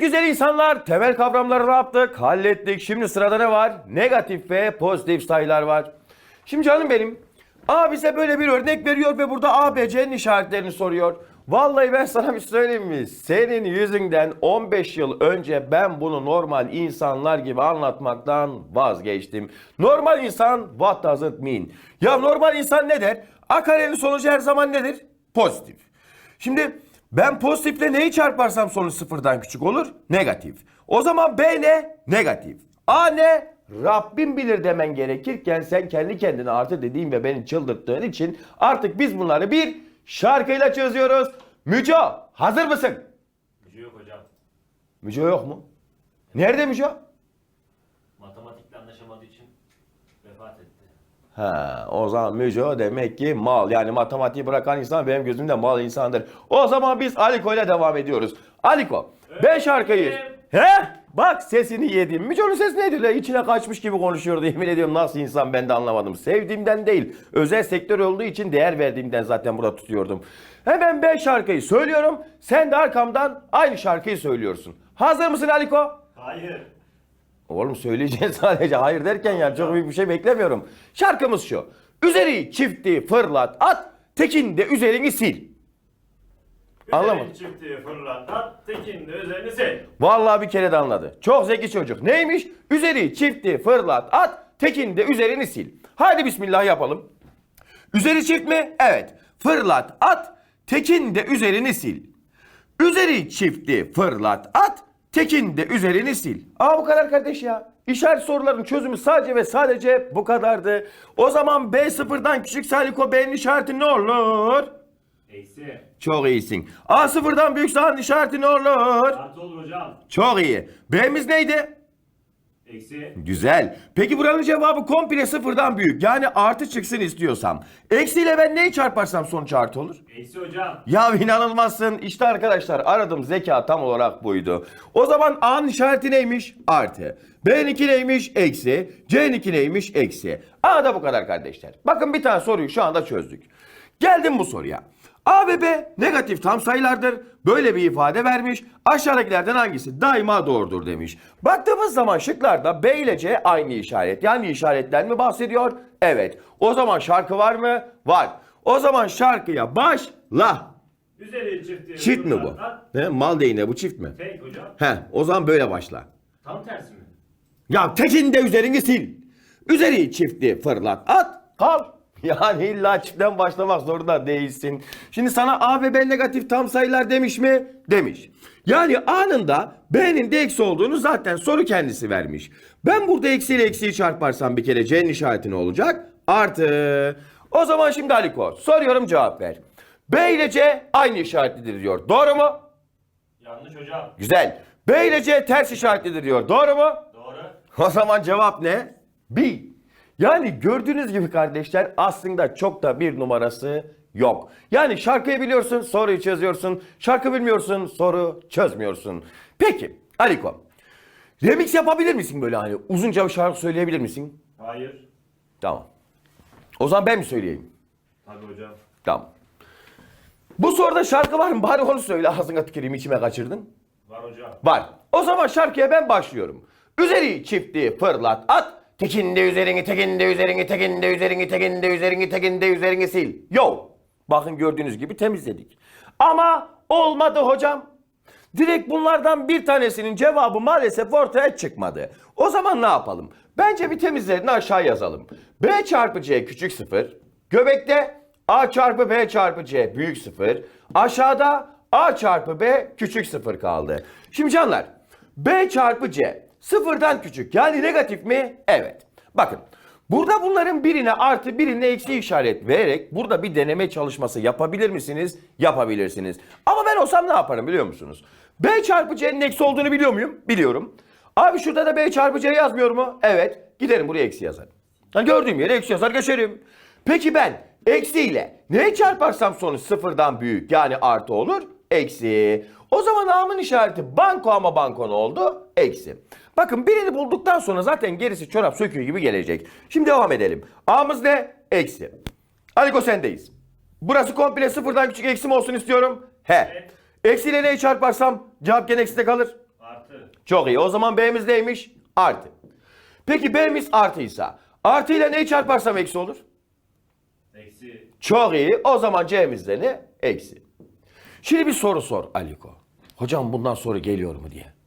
Güzel insanlar temel kavramları yaptık? Hallettik. Şimdi sırada ne var? Negatif ve pozitif sayılar var. Şimdi canım benim A bize böyle bir örnek veriyor ve burada A, B, C'nin işaretlerini soruyor. Vallahi ben sana bir söyleyeyim mi? Senin yüzünden 15 yıl önce ben bunu normal insanlar gibi anlatmaktan vazgeçtim. Normal insan what does it mean? Ya normal insan ne der? A karenin sonucu her zaman nedir? Pozitif. Şimdi ben pozitifle neyi çarparsam sonuç sıfırdan küçük olur? Negatif. O zaman B ne? Negatif. A ne? Rabbim bilir demen gerekirken sen kendi kendine artı dediğin ve beni çıldırttığın için artık biz bunları bir şarkıyla çözüyoruz. Müco hazır mısın? Gücü yok hocam. Müco yok mu? Nerede Müco? Ha, o zaman Müco demek ki mal. Yani matematiği bırakan insan benim gözümde mal insandır. O zaman biz Aliko ile devam ediyoruz. Aliko, ben şarkıyı... He? Bak sesini yedim. Müco'nun sesi neydi lan? İçine kaçmış gibi konuşuyordu. Yemin ediyorum nasıl insan ben de anlamadım. Sevdiğimden değil. Özel sektör olduğu için değer verdiğimden zaten burada tutuyordum. Hemen ben şarkıyı söylüyorum. Sen de arkamdan aynı şarkıyı söylüyorsun. Hazır mısın Aliko? Hayır. Oğlum söyleyeceğiz sadece hayır derken yani çok büyük bir şey beklemiyorum. Şarkımız şu. Üzeri çifti fırlat at, tekin de üzerini sil. Anlamadım. Çifti fırlat at, tekin de üzerini sil. Vallahi bir kere de anladı. Çok zeki çocuk. Neymiş? Üzeri çifti fırlat at, tekin de üzerini sil. Haydi bismillah yapalım. Üzeri çift mi? Evet. Fırlat at, tekin de üzerini sil. Üzeri çifti fırlat at, tekin de üzerini sil. Aa bu kadar kardeş ya. İşaret soruların çözümü sadece ve sadece bu kadardı. O zaman B sıfırdan küçük Saliko B'nin işareti ne olur? Eksi. Çok iyisin. A sıfırdan büyük A'nın işareti ne olur? Artı olur hocam. Çok iyi. B'miz neydi? Eksi. Güzel. Peki buranın cevabı komple sıfırdan büyük. Yani artı çıksın istiyorsam. Eksiyle ben neyi çarparsam sonuç artı olur? Eksi hocam. Ya inanılmazsın. İşte arkadaşlar aradığım zeka tam olarak buydu. O zaman A'nın işareti neymiş? Artı. B'ninki neymiş? Eksi. C'ninki neymiş? Eksi. A da bu kadar kardeşler. Bakın bir tane soruyu şu anda çözdük. Geldim bu soruya. A ve B negatif tam sayılardır. Böyle bir ifade vermiş. Aşağıdakilerden hangisi daima doğrudur demiş. Baktığımız zaman şıklarda B ile C aynı işaret. Yani işaretten mi bahsediyor? Evet. O zaman şarkı var mı? Var. O zaman şarkıya başla. Üzeri çifti Çift mi bu? He, mal değine bu çift mi? Tek hocam. He, o zaman böyle başla. Tam tersi mi? Ya tekin de üzerini sil. Üzeri çifti fırlat at kal. Yani illa çiftten başlamak zorunda değilsin. Şimdi sana A ve B negatif tam sayılar demiş mi? Demiş. Yani A'nın da B'nin de eksi olduğunu zaten soru kendisi vermiş. Ben burada eksiyle eksiyi çarparsam bir kere C'nin işareti ne olacak? Artı. O zaman şimdi Aliko soruyorum cevap ver. B ile C aynı işaretlidir diyor. Doğru mu? Yanlış hocam. Güzel. B ile C ters işaretlidir diyor. Doğru mu? Doğru. O zaman cevap ne? B. Yani gördüğünüz gibi kardeşler aslında çok da bir numarası yok. Yani şarkıyı biliyorsun soruyu çözüyorsun. Şarkı bilmiyorsun soru çözmüyorsun. Peki Aliko. Remix yapabilir misin böyle hani uzunca bir şarkı söyleyebilir misin? Hayır. Tamam. O zaman ben mi söyleyeyim? Tabii hocam. Tamam. Bu soruda şarkı var mı? Bari onu söyle ağzına tüküreyim içime kaçırdın. Var hocam. Var. O zaman şarkıya ben başlıyorum. Üzeri çifti fırlat at. Tekinde üzerini, tekinde üzerini, tekinde üzerini, tekinde üzerini, tekinde üzerini sil. Yo. Bakın gördüğünüz gibi temizledik. Ama olmadı hocam. Direkt bunlardan bir tanesinin cevabı maalesef ortaya çıkmadı. O zaman ne yapalım? Bence bir temizlerini aşağı yazalım. B çarpı C küçük sıfır. Göbekte A çarpı B çarpı C büyük sıfır. Aşağıda A çarpı B küçük sıfır kaldı. Şimdi canlar B çarpı C sıfırdan küçük yani negatif mi? Evet. Bakın burada bunların birine artı birine eksi işaret vererek burada bir deneme çalışması yapabilir misiniz? Yapabilirsiniz. Ama ben olsam ne yaparım biliyor musunuz? B çarpı C'nin eksi olduğunu biliyor muyum? Biliyorum. Abi şurada da B çarpı C yazmıyor mu? Evet. Giderim buraya eksi yazarım. Ha, gördüğüm yere eksi yazar geçerim. Peki ben eksiyle neye çarparsam sonuç sıfırdan büyük yani artı olur? Eksi. O zaman A'mın işareti banko ama banko ne oldu? Eksi. Bakın birini bulduktan sonra zaten gerisi çorap söküğü gibi gelecek. Şimdi devam edelim. A'mız ne? Eksi. Aliko sendeyiz. Burası komple sıfırdan küçük eksi mi olsun istiyorum? He. Evet. Eksiyle neyi çarparsam cevap gene ekside kalır. Çok iyi. O zaman B'miz neymiş? Artı. Peki B'miz artıysa artı ile neyi çarparsam eksi olur? Eksi. Çok iyi. O zaman C'mizde ne? Eksi. Şimdi bir soru sor Aliko. Hocam bundan soru geliyor mu diye.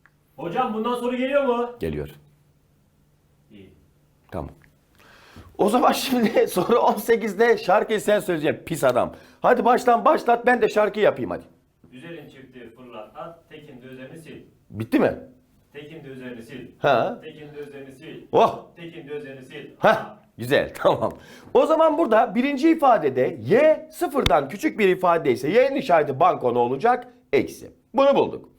Hocam bundan soru geliyor mu? Geliyor. İyi. Tamam. O zaman şimdi soru 18'de şarkıyı sen söyleyeceksin pis adam. Hadi baştan başlat ben de şarkı yapayım hadi. Üzerin çifti fırlat at. Tekin de üzerini sil. Bitti mi? Tekin de üzerini sil. Ha. Tekin de üzerini sil. Oh. Tekin de üzerini sil. Heh, güzel tamam. O zaman burada birinci ifadede y sıfırdan küçük bir ifade ise y'nin işareti banko ne olacak? Eksi. Bunu bulduk.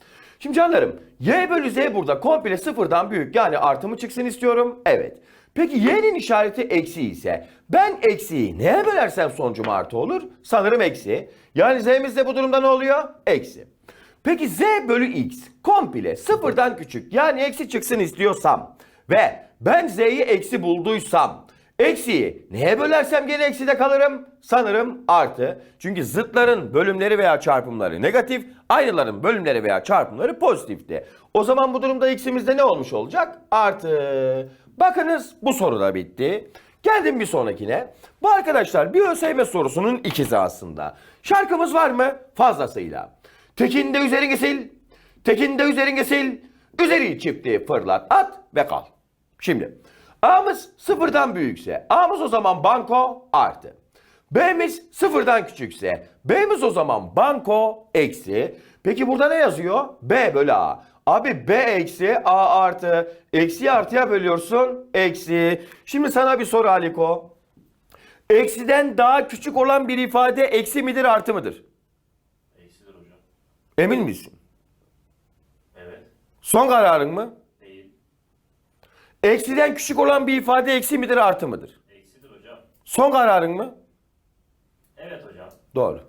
Şimdi canlarım y bölü z burada komple sıfırdan büyük yani artı mı çıksın istiyorum? Evet. Peki y'nin işareti eksi ise ben eksiyi neye bölersem sonucum artı olur? Sanırım eksi. Yani z'mizde bu durumda ne oluyor? Eksi. Peki z bölü x komple sıfırdan küçük yani eksi çıksın istiyorsam ve ben z'yi eksi bulduysam eksiyi neye bölersem gene ekside kalırım? Sanırım artı. Çünkü zıtların bölümleri veya çarpımları negatif, aynıların bölümleri veya çarpımları pozitifti. O zaman bu durumda x'imizde ne olmuş olacak? Artı. Bakınız bu soru da bitti. Geldim bir sonrakine. Bu arkadaşlar bir ÖSYM sorusunun ikizi aslında. Şarkımız var mı? Fazlasıyla. Tekinde üzerini sil. Tekinde üzerini sil. Üzeri çifti fırlat at ve kal. Şimdi A'mız sıfırdan büyükse A'mız o zaman banko artı. B'miz sıfırdan küçükse B'miz o zaman banko eksi. Peki burada ne yazıyor? B bölü A. Abi B eksi A artı. Eksi artıya bölüyorsun. Eksi. Şimdi sana bir soru Aliko. Eksiden daha küçük olan bir ifade eksi midir artı mıdır? Eksidir hocam. Emin misin? Evet. Son kararın mı? Eksiden küçük olan bir ifade eksi midir artı mıdır? Eksidir hocam. Son kararın mı? Evet hocam. Doğru.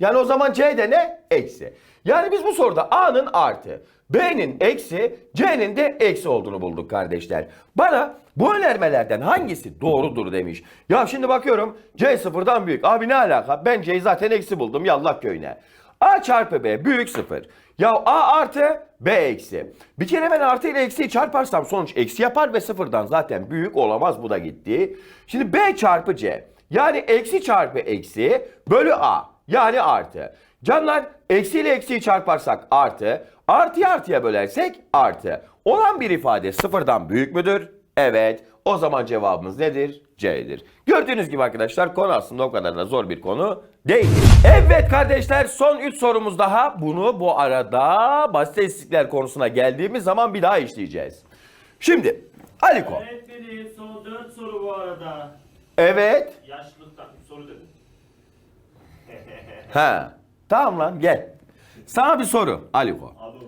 Yani o zaman C'de ne? Eksi. Yani biz bu soruda A'nın artı, B'nin eksi, C'nin de eksi olduğunu bulduk kardeşler. Bana bu önermelerden hangisi doğrudur demiş. Ya şimdi bakıyorum C sıfırdan büyük. Abi ne alaka? Ben C'yi zaten eksi buldum yallah köyüne. A çarpı B büyük sıfır. Ya A artı B eksi. Bir kere ben artı ile eksiyi çarparsam sonuç eksi yapar ve sıfırdan zaten büyük olamaz bu da gitti. Şimdi B çarpı C. Yani eksi çarpı eksi bölü A. Yani artı. Canlar eksi ile eksiyi çarparsak artı. Artıyı artıya bölersek artı. Olan bir ifade sıfırdan büyük müdür? Evet. O zaman cevabımız nedir? C'dir. Gördüğünüz gibi arkadaşlar konu aslında o kadar da zor bir konu değil. Evet kardeşler son 3 sorumuz daha. Bunu bu arada basit istatistikler konusuna geldiğimiz zaman bir daha işleyeceğiz. Şimdi Aliko. Öğretmenim son 4 soru bu arada. Evet. Yaşlılıktan 3 soru dedim. Ha. Tamam lan gel. Sana bir soru Aliko. Alo.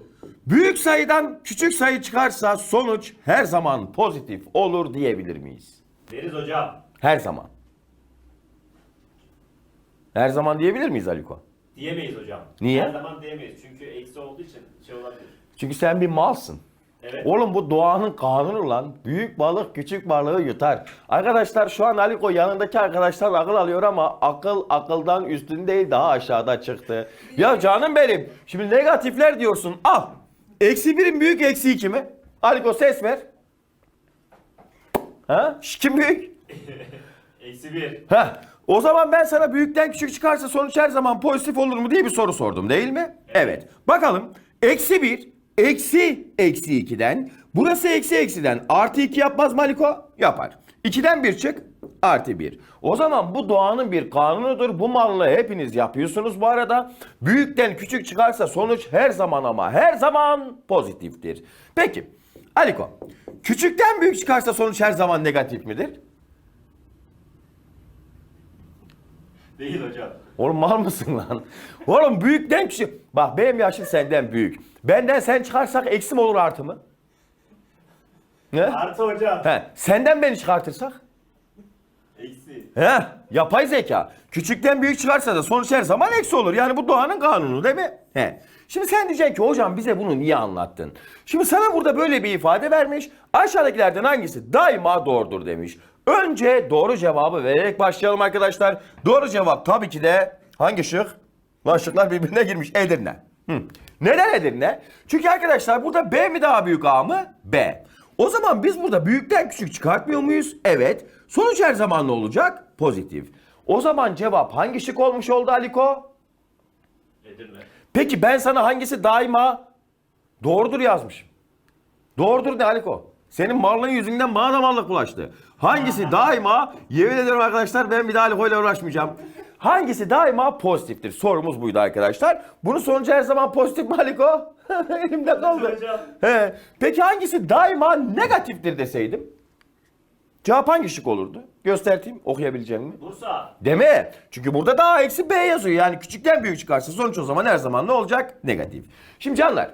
Büyük sayıdan küçük sayı çıkarsa sonuç her zaman pozitif olur diyebilir miyiz? Deriz hocam. Her zaman. Her zaman diyebilir miyiz Aliko? Diyemeyiz hocam. Niye? Her zaman diyemeyiz. Çünkü eksi olduğu için şey olabilir. Çünkü sen bir malsın. Evet. Oğlum bu doğanın kanunu lan. Büyük balık küçük balığı yutar. Arkadaşlar şu an Aliko yanındaki arkadaşlar akıl alıyor ama akıl akıldan üstün değil daha aşağıda çıktı. Ya canım benim. Şimdi negatifler diyorsun. Al. Eksi birin büyük eksi iki mi? Aliko ses ver. Ha? Şş, Kim büyük? Eksi 1. Heh. O zaman ben sana büyükten küçük çıkarsa sonuç her zaman pozitif olur mu diye bir soru sordum değil mi? Evet. Bakalım. Eksi 1, eksi eksi 2'den, burası eksi eksiden artı 2 yapmaz mı Aliko? Yapar. 2'den 1 çık, artı 1. O zaman bu doğanın bir kanunudur. Bu mallığı hepiniz yapıyorsunuz bu arada. Büyükten küçük çıkarsa sonuç her zaman ama her zaman pozitiftir. Peki. Aliko, küçükten büyük çıkarsa sonuç her zaman negatif midir? Değil hocam. Oğlum mal mısın lan? Oğlum büyükten küçük. Bak benim yaşım senden büyük. Benden sen çıkarsak eksi mi olur artı mı? Ne? Artı hocam. He, senden beni çıkartırsak? He, yapay zeka. Küçükten büyük çıkarsa da sonuç her zaman eksi olur. Yani bu doğanın kanunu değil mi? He. Şimdi sen diyeceksin ki hocam bize bunu niye anlattın? Şimdi sana burada böyle bir ifade vermiş. Aşağıdakilerden hangisi daima doğrudur demiş. Önce doğru cevabı vererek başlayalım arkadaşlar. Doğru cevap tabii ki de hangi şık? Lan şıklar birbirine girmiş. Edirne. Hı. Neden Edirne? Çünkü arkadaşlar burada B mi daha büyük A mı? B. O zaman biz burada büyükten küçük çıkartmıyor muyuz? Evet. Sonuç her zaman ne olacak? Pozitif. O zaman cevap hangi şık olmuş oldu Aliko? Edirne. Peki ben sana hangisi daima doğrudur yazmışım. Doğrudur ne Aliko? Senin marlığın yüzünden bana da mallık bulaştı. Hangisi daima, yemin ederim arkadaşlar ben bir daha Aliko ile uğraşmayacağım. Hangisi daima pozitiftir? Sorumuz buydu arkadaşlar. Bunun sonucu her zaman pozitif mi Aliko? Elimde kaldı. He. Peki hangisi daima negatiftir deseydim? Cevap hangi şık olurdu? Göstereyim okuyabileceğim mi? Bursa. Deme. Çünkü burada daha eksi B yazıyor. Yani küçükten büyük çıkarsa sonuç o zaman her zaman ne olacak? Negatif. Şimdi canlar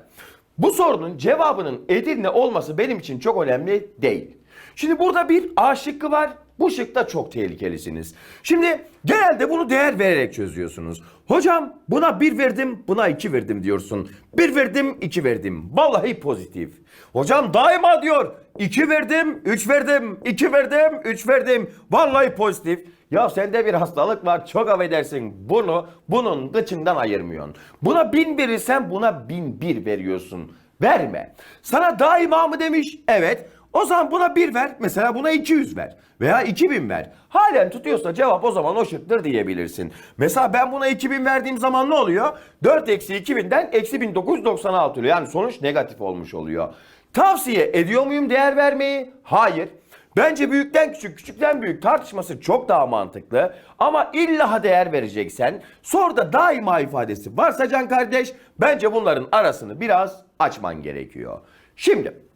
bu sorunun cevabının Edirne olması benim için çok önemli değil. Şimdi burada bir A şıkkı var. Bu şıkta çok tehlikelisiniz. Şimdi genelde bunu değer vererek çözüyorsunuz. Hocam buna bir verdim, buna iki verdim diyorsun. Bir verdim, iki verdim. Vallahi pozitif. Hocam daima diyor. iki verdim, üç verdim, iki verdim, üç verdim. Vallahi pozitif. Ya sende bir hastalık var çok affedersin. Bunu bunun gıçından ayırmıyorsun. Buna bin verirsen buna bin bir veriyorsun. Verme. Sana daima mı demiş? Evet. O zaman buna bir ver. Mesela buna 200 ver. Veya 2000 ver. Halen tutuyorsa cevap o zaman o şıktır diyebilirsin. Mesela ben buna 2000 verdiğim zaman ne oluyor? 4 eksi 2000'den eksi 1996 oluyor. Yani sonuç negatif olmuş oluyor. Tavsiye ediyor muyum değer vermeyi? Hayır. Bence büyükten küçük, küçükten büyük tartışması çok daha mantıklı. Ama illa değer vereceksen soruda daima ifadesi varsa can kardeş bence bunların arasını biraz açman gerekiyor. Şimdi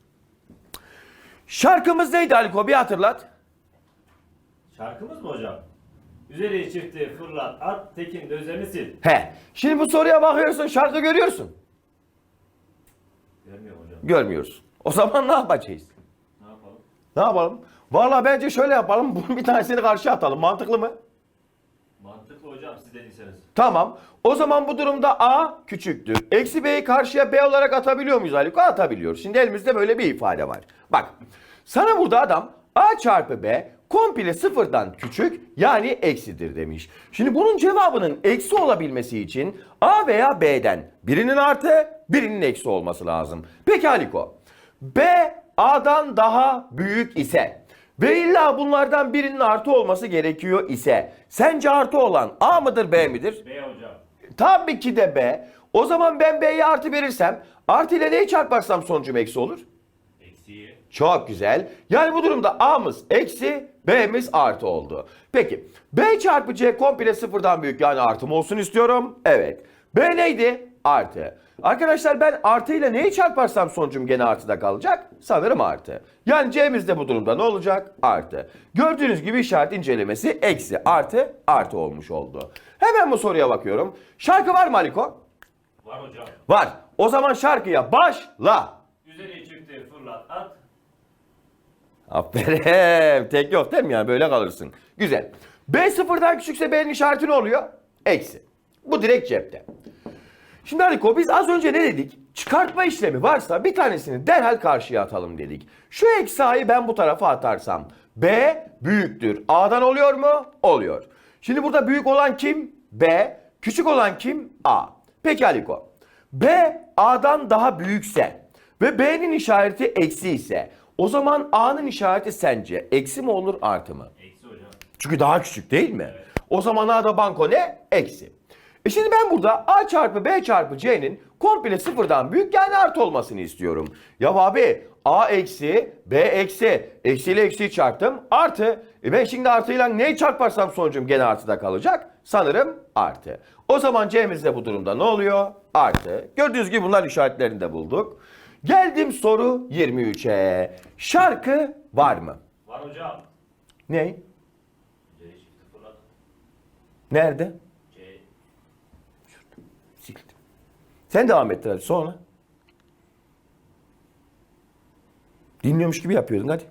şarkımız neydi Aliko bir hatırlat. Şarkımız mı hocam? Üzeri çifti fırlat at tekin de üzerini sil. He. Şimdi bu soruya bakıyorsun şarkı görüyorsun. Görmüyor hocam. Görmüyorsun. O zaman ne yapacağız? Ne yapalım? Ne yapalım? Vallahi bence şöyle yapalım. Bunun bir tanesini karşıya atalım. Mantıklı mı? Siz. Tamam. O zaman bu durumda A küçüktür. Eksi B'yi karşıya B olarak atabiliyor muyuz Aliko? Atabiliyoruz. Şimdi elimizde böyle bir ifade var. Bak. Sana burada adam A çarpı B komple sıfırdan küçük yani eksidir demiş. Şimdi bunun cevabının eksi olabilmesi için A veya B'den birinin artı birinin eksi olması lazım. Peki Aliko. B A'dan daha büyük ise ve illa bunlardan birinin artı olması gerekiyor ise sence artı olan A mıdır B midir? B hocam. Tabii ki de B. O zaman ben B'ye artı verirsem artı ile neyi çarparsam sonucum eksi olur? Eksiği. Çok güzel. Yani bu durumda A'mız eksi, B'miz artı oldu. Peki B çarpı C komple sıfırdan büyük yani artı mı olsun istiyorum? Evet. B neydi? Artı. Arkadaşlar ben artı ile neyi çarparsam sonucum gene artıda kalacak? Sanırım artı. Yani C'miz de bu durumda ne olacak? Artı. Gördüğünüz gibi işaret incelemesi eksi, artı, artı olmuş oldu. Hemen bu soruya bakıyorum. Şarkı var mı Aliko? Var hocam. Var. O zaman şarkıya başla. Üzeri çifti fırlat at. Aferin. Tek yok değil mi yani böyle kalırsın. Güzel. B sıfırdan küçükse B'nin işareti ne oluyor? Eksi. Bu direkt cepte. Şimdi Aliko biz az önce ne dedik? Çıkartma işlemi varsa bir tanesini derhal karşıya atalım dedik. Şu eksi A'yı ben bu tarafa atarsam B büyüktür. A'dan oluyor mu? Oluyor. Şimdi burada büyük olan kim? B. Küçük olan kim? A. Peki Aliko. B A'dan daha büyükse ve B'nin işareti eksi ise o zaman A'nın işareti sence eksi mi olur artı mı? Eksi hocam. Çünkü daha küçük değil mi? O zaman A'da banko ne? Eksi. E şimdi ben burada A çarpı B çarpı C'nin komple sıfırdan büyük yani artı olmasını istiyorum. Ya abi A eksi B eksi eksiyle eksiyi çarptım artı. E ben şimdi artıyla neyi çarparsam sonucum gene artıda kalacak? Sanırım artı. O zaman C'miz de bu durumda ne oluyor? Artı. Gördüğünüz gibi bunlar işaretlerini de bulduk. Geldim soru 23'e. Şarkı var mı? Var hocam. Ne? Üzeri çifti fırlat. Nerede? C. Siktir. Sen devam ettir hadi sonra. Dinliyormuş gibi yapıyordun hadi.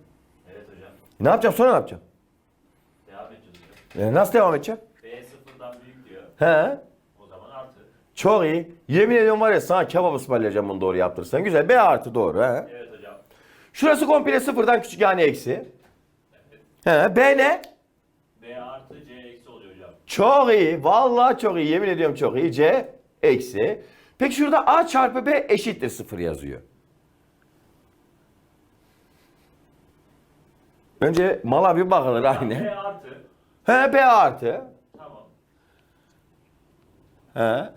Evet hocam. Ne yapacağım sonra ne yapacağım? Devam edeceğiz hocam. E, nasıl devam edeceğim? B sıfırdan büyük diyor. He? O zaman artı. Çok iyi. Yemin ediyorum var ya sana kebap ısmarlayacağım bunu doğru yaptırırsan. Güzel. B artı doğru. He? Evet hocam. Şurası komple sıfırdan küçük yani eksi. He. B ne? B artı C eksi oluyor hocam. Çok iyi. Vallahi çok iyi. Yemin ediyorum çok iyi. C eksi. Peki şurada A çarpı B eşittir 0 yazıyor. Önce mala bir bakılır aynen. B artı. He B artı. Tamam. He.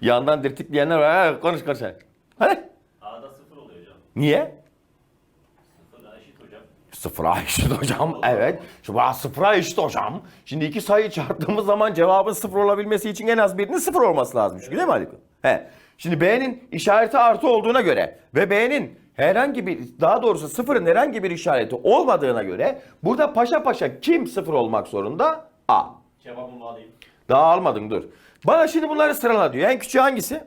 Yandan dirtikleyenler var. Konuş konuş. Hadi. A'da sıfır oluyor hocam. Niye? Sıfıra eşit hocam. Evet. Şu bana sıfıra eşit hocam. Şimdi iki sayı çarptığımız zaman cevabın sıfır olabilmesi için en az birinin sıfır olması lazım. Çünkü değil mi Ali? He. Şimdi B'nin işareti artı olduğuna göre ve B'nin herhangi bir daha doğrusu sıfırın herhangi bir işareti olmadığına göre burada paşa paşa kim sıfır olmak zorunda? A. Cevabımı alayım. Daha almadın dur. Bana şimdi bunları sırala diyor. En küçüğü hangisi?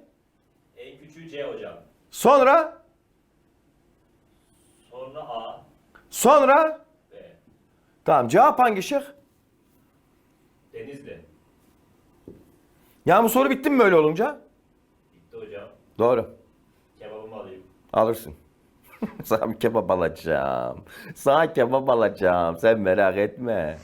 En küçüğü C hocam. Sonra Sonra A. sonra B. tamam cevap hangi şık? Denizli. Ya bu soru bitti mi böyle olunca? Bitti hocam. Doğru. Kebabımı alayım. Alırsın. Sana kebap alacağım. Sana kebap alacağım. Sen merak etme.